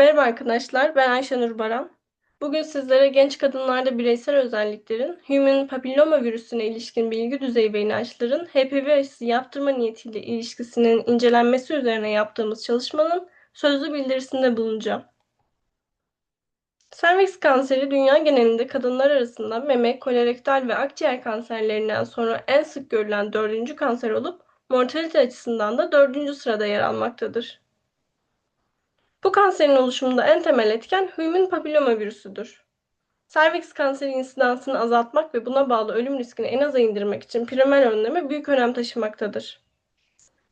Merhaba arkadaşlar, ben Ayşenur Baran. Bugün sizlere genç kadınlarda bireysel özelliklerin, Human Papilloma virüsüne ilişkin bilgi düzeyi ve inançların HPV aşısı yaptırma niyetiyle ilişkisinin incelenmesi üzerine yaptığımız çalışmanın sözlü bildirisinde bulunacağım. Serviks kanseri dünya genelinde kadınlar arasında meme, kolorektal ve akciğer kanserlerinden sonra en sık görülen dördüncü kanser olup mortalite açısından da dördüncü sırada yer almaktadır. Bu kanserin oluşumunda en temel etken human papilloma virüsüdür. Serviks kanseri insidansını azaltmak ve buna bağlı ölüm riskini en aza indirmek için primer önleme büyük önem taşımaktadır.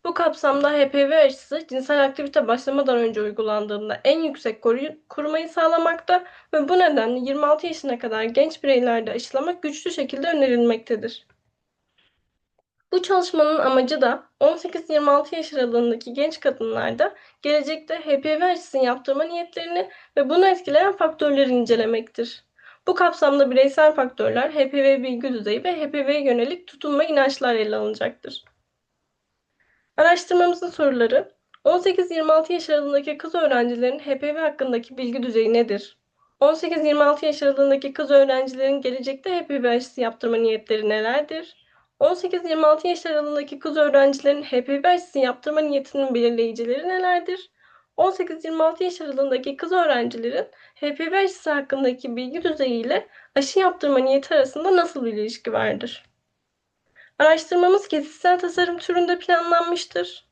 Bu kapsamda HPV aşısı cinsel aktivite başlamadan önce uygulandığında en yüksek korumayı sağlamakta ve bu nedenle 26 yaşına kadar genç bireylerde aşılamak güçlü şekilde önerilmektedir. Bu çalışmanın amacı da 18-26 yaş aralığındaki genç kadınlarda gelecekte HPV aşısını yaptırma niyetlerini ve bunu etkileyen faktörleri incelemektir. Bu kapsamda bireysel faktörler, HPV bilgi düzeyi ve HPV'ye yönelik tutum ve inançlar ele alınacaktır. Araştırmamızın soruları 18-26 yaş aralığındaki kız öğrencilerin HPV hakkındaki bilgi düzeyi nedir? 18-26 yaş aralığındaki kız öğrencilerin gelecekte HPV aşısı yaptırma niyetleri nelerdir? 18-26 yaş aralığındaki kız öğrencilerin HPV aşısı yaptırma niyetinin belirleyicileri nelerdir? 18-26 yaş aralığındaki kız öğrencilerin HPV aşısı hakkındaki bilgi düzeyi ile aşı yaptırma niyeti arasında nasıl bir ilişki vardır? Araştırmamız kesitsel tasarım türünde planlanmıştır.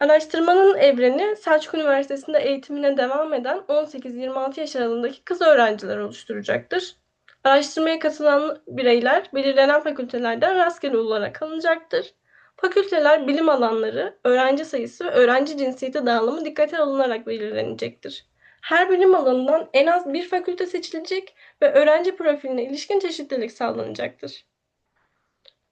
Araştırmanın evreni Selçuk Üniversitesi'nde eğitimine devam eden 18-26 yaş aralığındaki kız öğrenciler oluşturacaktır. Araştırmaya katılan bireyler belirlenen fakültelerden rastgele olarak alınacaktır. Fakülteler, bilim alanları, öğrenci sayısı ve öğrenci cinsiyeti dağılımı dikkate alınarak belirlenecektir. Her bilim alanından en az bir fakülte seçilecek ve öğrenci profiline ilişkin çeşitlilik sağlanacaktır.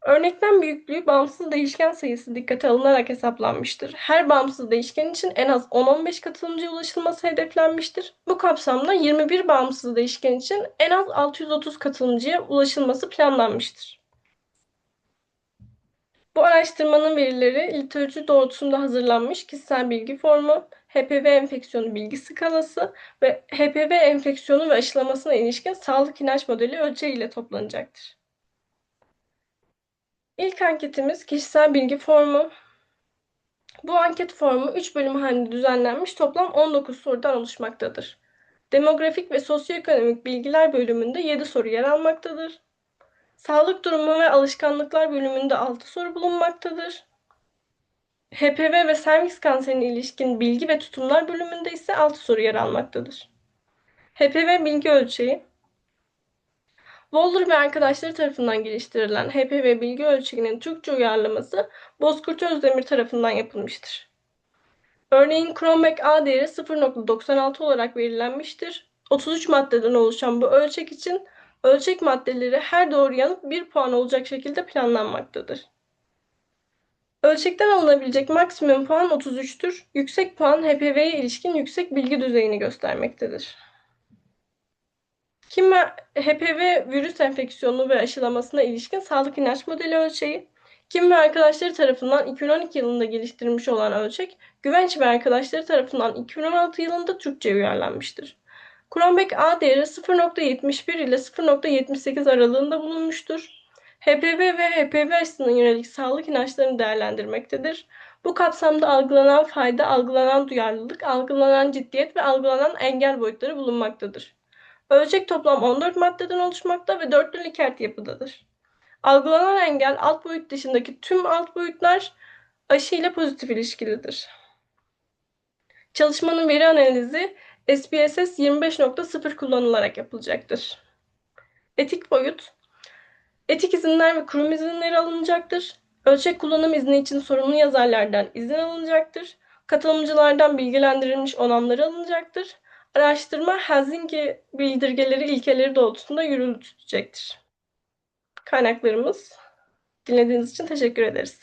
Örneklem büyüklüğü bağımsız değişken sayısı dikkate alınarak hesaplanmıştır. Her bağımsız değişken için en az 10-15 katılımcıya ulaşılması hedeflenmiştir. Bu kapsamda 21 bağımsız değişken için en az 630 katılımcıya ulaşılması planlanmıştır. Bu araştırmanın verileri literatür doğrultusunda hazırlanmış kişisel bilgi formu, HPV enfeksiyonu bilgi skalası ve HPV enfeksiyonu ve aşılamasına ilişkin sağlık inanç modeli ölçeği ile toplanacaktır. İlk anketimiz kişisel bilgi formu. Bu anket formu 3 bölüm halinde düzenlenmiş toplam 19 sorudan oluşmaktadır. Demografik ve sosyoekonomik bilgiler bölümünde 7 soru yer almaktadır. Sağlık durumu ve alışkanlıklar bölümünde 6 soru bulunmaktadır. HPV ve serviks kanserine ilişkin bilgi ve tutumlar bölümünde ise 6 soru yer almaktadır. HPV bilgi ölçeği Waller ve arkadaşları tarafından geliştirilen HPV bilgi ölçeğinin Türkçe uyarlaması Bozkurt Özdemir tarafından yapılmıştır. Örneğin Cronbach A değeri 0.96 olarak belirlenmiştir. 33 maddeden oluşan bu ölçek için ölçek maddeleri her doğru yanıt 1 puan olacak şekilde planlanmaktadır. Ölçekten alınabilecek maksimum puan 33'tür. Yüksek puan HPV'ye ilişkin yüksek bilgi düzeyini göstermektedir. Kim ve HPV virüs enfeksiyonu ve aşılamasına ilişkin sağlık inanç modeli ölçeği, Kim ve arkadaşları tarafından 2012 yılında geliştirilmiş olan ölçek, Güvenç ve arkadaşları tarafından 2016 yılında Türkçe uyarlanmıştır. Kronbeck A değeri 0.71 ile 0.78 aralığında bulunmuştur. HPV ve HPV aşısına yönelik sağlık inançlarını değerlendirmektedir. Bu kapsamda algılanan fayda, algılanan duyarlılık, algılanan ciddiyet ve algılanan engel boyutları bulunmaktadır. Ölçek toplam 14 maddeden oluşmakta ve dörtlü Likert yapıdadır. Algılanan engel alt boyut dışındaki tüm alt boyutlar aşı ile pozitif ilişkilidir. Çalışmanın veri analizi SPSS 25.0 kullanılarak yapılacaktır. Etik boyut Etik izinler ve kurum izinleri alınacaktır. Ölçek kullanım izni için sorumlu yazarlardan izin alınacaktır. Katılımcılardan bilgilendirilmiş onamları alınacaktır. Araştırma Helsinki bildirgeleri ilkeleri doğrultusunda yürütülecektir. Kaynaklarımız. Dinlediğiniz için teşekkür ederiz.